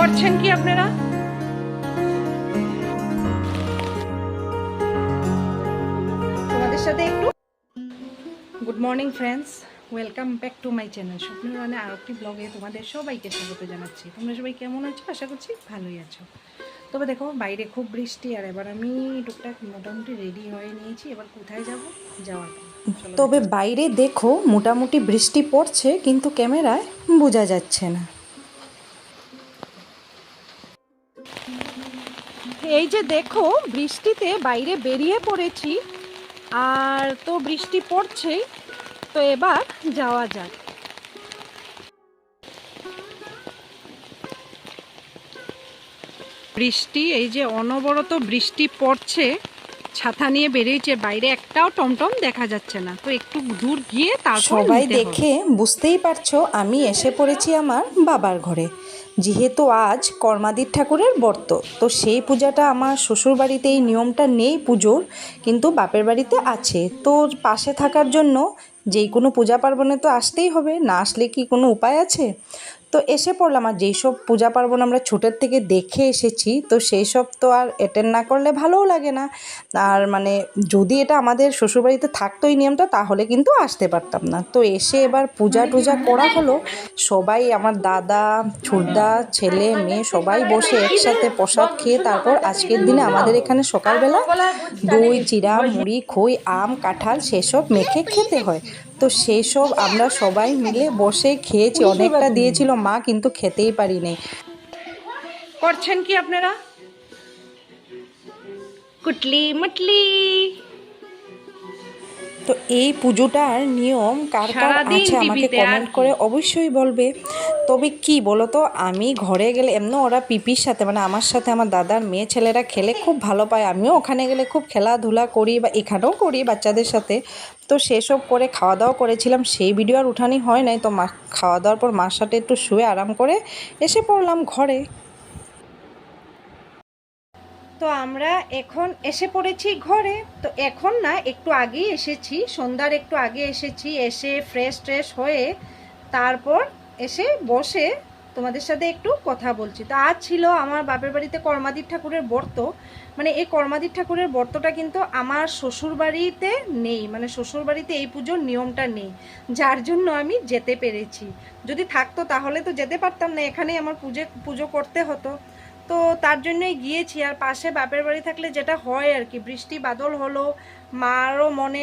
করছেন কি আপনারা? তোমাদের সাথে একটু good morning friends welcome back to my channel স্বপ্নের মানে আর একটি ব্লগে তোমাদের সবাইকে স্বাগত জানাচ্ছি। তোমরা সবাই কেমন আছো? আশা করছি ভালোই আছো। তবে দেখো বাইরে খুব বৃষ্টি আর এবার আমি টুকটাক মোটামুটি রেডি হয়ে নিয়েছি। এবার কোথায় যাব? যাওয়ার তবে বাইরে দেখো মোটামুটি বৃষ্টি পড়ছে কিন্তু ক্যামেরায় বোঝা যাচ্ছে না। এই যে দেখো বৃষ্টিতে বাইরে বেরিয়ে পড়েছি আর তো বৃষ্টি পড়ছেই তো এবার যাওয়া যাক। বৃষ্টি এই যে অনবরত বৃষ্টি পড়ছে ছাতা নিয়ে বেরিয়েছে বাইরে একটাও টমটম দেখা যাচ্ছে না। তো একটু দূর গিয়ে তারপর সবাই দেখে বুঝতেই পারছ আমি এসে পড়েছি আমার বাবার ঘরে। যেহেতু আজ কর্মাদির ঠাকুরের বর্ত, তো সেই পূজাটা আমার শ্বশুর বাড়িতে এই নিয়মটা নেই পুজোর, কিন্তু বাপের বাড়িতে আছে। তো পাশে থাকার জন্য যেই কোনো পূজা পার্বণে তো আসতেই হবে, না আসলে কি কোনো উপায় আছে? তো এসে পড়লাম, আর যেই সব পূজা পার্বণ আমরা ছোটোর থেকে দেখে এসেছি, তো সেই সব তো আর অ্যাটেন্ড না করলে ভালোও লাগে না। আর মানে যদি এটা আমাদের শ্বশুরবাড়িতে থাকতো এই নিয়মটা, তাহলে কিন্তু আসতে পারতাম না। তো এসে এবার পূজা টুজা করা হলো, সবাই আমার দাদা, ছুটদা, ছেলে, মেয়ে সবাই বসে একসাথে প্রসাদ খেয়ে তারপর আজকের দিনে আমাদের এখানে সকালবেলা দই চিরা মুড়ি, খই, আম, কাঁঠাল, সেসব মেখে খেতে হয়। তো সেই সব আমরা সবাই মিলে বসে খেয়েছি। অনেকটা দিয়েছিল মা কিন্তু খেতেই পারিনি। করছেন কি আপনারা? কুটলি মুটলি। তো এই পুজোটার নিয়ম কার কার আছে আমাকে কমেন্ট করে অবশ্যই বলবে। তবে কি বলো তো আমি ঘরে গেলে এমনি ওরা পিপির সাথে মানে আমার সাথে আমার দাদার মেয়ে ছেলেরা খেলে খুব ভালো পায়। আমিও ওখানে গেলে খুব খেলাধুলা করি বা এখানেও করি বাচ্চাদের সাথে। তো সেসব করে খাওয়া দাওয়া করেছিলাম। সেই ভিডিও আর উঠানি হয় নাই। তো মা খাওয়া দাওয়ার পর মার সাথে একটু শুয়ে আরাম করে এসে পড়লাম ঘরে। তো আমরা এখন এসে পড়েছি ঘরে। তো এখন না, একটু আগেই এসেছি। সন্ধ্যার একটু আগে এসেছি। এসে ফ্রেশ ট্রেশ হয়ে তারপর এসে বসে তোমাদের সাথে একটু কথা বলছি। তো আজ ছিল আমার বাপের বাড়িতে কর্মাদির ঠাকুরের বর্ত। মানে এই কর্মাদির ঠাকুরের বর্তটা কিন্তু আমার শ্বশুর বাড়িতে নেই। মানে শ্বশুর বাড়িতে এই পুজোর নিয়মটা নেই। যার জন্য আমি যেতে পেরেছি। যদি থাকতো তাহলে তো যেতে পারতাম না। এখানেই আমার পুজো পুজো করতে হতো। তো তার জন্যই গিয়েছি। আর পাশে বাপের বাড়ি থাকলে যেটা হয় আর কি বৃষ্টি, বাদল হলো, মারও মনে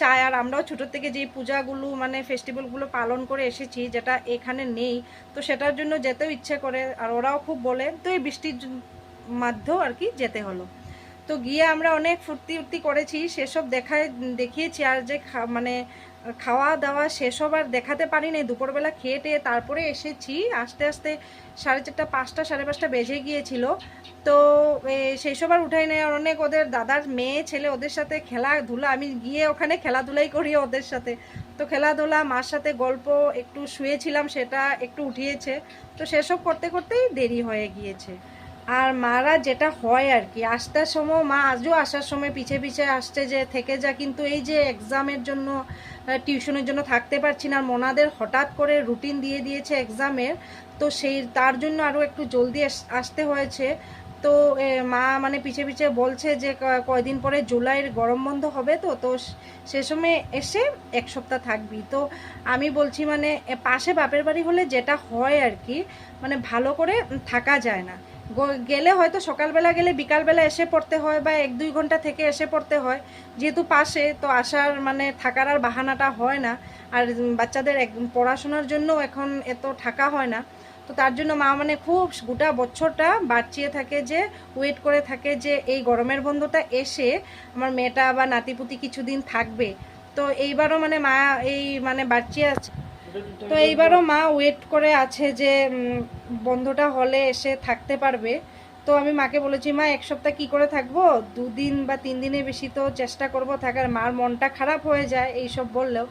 চায়। আর আমরাও ছোটো থেকে যেই পূজাগুলো মানে ফেস্টিভ্যালগুলো পালন করে এসেছি, যেটা এখানে নেই, তো সেটার জন্য যেতেও ইচ্ছে করে। আর ওরাও খুব বলে, তো এই বৃষ্টির মাধ্যেও আর কি যেতে হলো। তো গিয়ে আমরা অনেক ফুর্তি উর্তি করেছি, সেসব দেখায়, দেখিয়েছি। আর যে মানে খাওয়া দাওয়া শেষ হবার দেখাতে পারিনি। দুপুরবেলা খেয়ে টেয়ে তারপরে এসেছি। আস্তে আস্তে সাড়ে চারটা, পাঁচটা, সাড়ে পাঁচটা বেজে গিয়েছিল। তো সেই সব আর উঠাই আর অনেক ওদের দাদার মেয়ে, ছেলে ওদের সাথে খেলাধুলা। আমি গিয়ে ওখানে খেলাধুলাই করি ওদের সাথে। তো খেলাধুলা, মার সাথে গল্প, একটু শুয়েছিলাম, সেটা একটু উঠিয়েছে। তো সেসব করতে করতেই দেরি হয়ে গিয়েছে। আর মারা যেটা হয় আর কি আসতে সময়, মা আজও আসার সময় পিছে পিছে আসছে যে থেকে যা, কিন্তু এই যে এক্সামের জন্য টিউশনের জন্য থাকতে পারছি না। আর মোনাদের হঠাৎ করে রুটিন দিয়ে দিয়েছে এক্সামের তো সেই, তার জন্য আরও একটু জলদি আসতে হয়েছে। তো মা মানে পিছে পিছে বলছে যে কয়দিন পরে জুলাইয়ের গরম বন্ধ হবে তো তো সে সময় এসে এক সপ্তাহ থাকবি। তো আমি বলছি মানে পাশে বাপের বাড়ি হলে যেটা হয় আর কি মানে ভালো করে থাকা যায় না। গেলে হয়তো সকালবেলা গেলে বিকালবেলা এসে পড়তে হয় বা এক দুই ঘণ্টা থেকে এসে পড়তে হয়। যেহেতু পাশে, তো আসার মানে থাকার আর বাহানাটা হয় না। আর বাচ্চাদের এক পড়াশোনার জন্য এখন এত থাকা হয় না। তো তার জন্য মা মানে খুব গোটা বছরটা বাঁচিয়ে থাকে যে ওয়েট করে থাকে যে এই গরমের বন্ধটা এসে আমার মেয়েটা বা নাতিপুতি কিছুদিন থাকবে। তো এইবারও মানে মা এই মানে বাঁচিয়ে আছে। তো এইবারও মা ওয়েট করে আছে যে বন্ধটা হলে এসে থাকতে পারবে। তো আমি মাকে বলেছি, মা, এক সপ্তাহ কি করে থাকব? দুদিন বা তিন দিনের বেশি তো চেষ্টা করব থাকার। মার মনটা খারাপ হয়ে যায়, এইসব বললেও।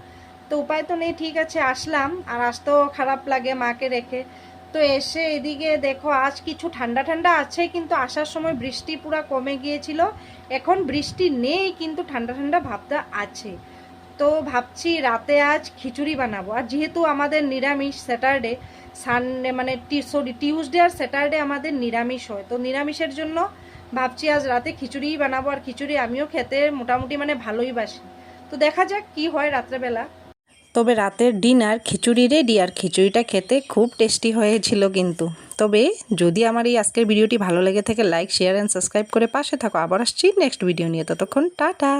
তো উপায় তো নেই, ঠিক আছে, আসলাম। আর আসতেও খারাপ লাগে মাকে রেখে। তো এসে এদিকে দেখো, আজ কিছু ঠান্ডা ঠান্ডা আছে, কিন্তু আসার সময় বৃষ্টি পুরো কমে গিয়েছিল। এখন বৃষ্টি নেই, কিন্তু ঠান্ডা ঠান্ডা ভাবটা আছে। তো ভাবছি রাতে আজ খিচুড়ি বানাবো। আর যেহেতু আমাদের নিরামিষ স্যাটারডে, সানডে মানে সরি, টিউসডে আর স্যাটারডে আমাদের নিরামিষ হয়। তো নিরামিষের জন্য ভাবছি আজ রাতে খিচুড়িই বানাবো। আর খিচুড়ি আমিও খেতে মোটামুটি মানে ভালোই বাসি। তো দেখা যাক কি হয় রাত্রেবেলা। তবে রাতের ডিনার খিচুড়ি রেডি আর খিচুড়িটা খেতে খুব টেস্টি হয়েছিল কিন্তু। তবে যদি আমার এই আজকের ভিডিওটি ভালো লেগে থাকে লাইক শেয়ার অ্যান্ড সাবস্ক্রাইব করে পাশে থাকো। আবার আসছি নেক্সট ভিডিও নিয়ে। ততক্ষণ টাটা।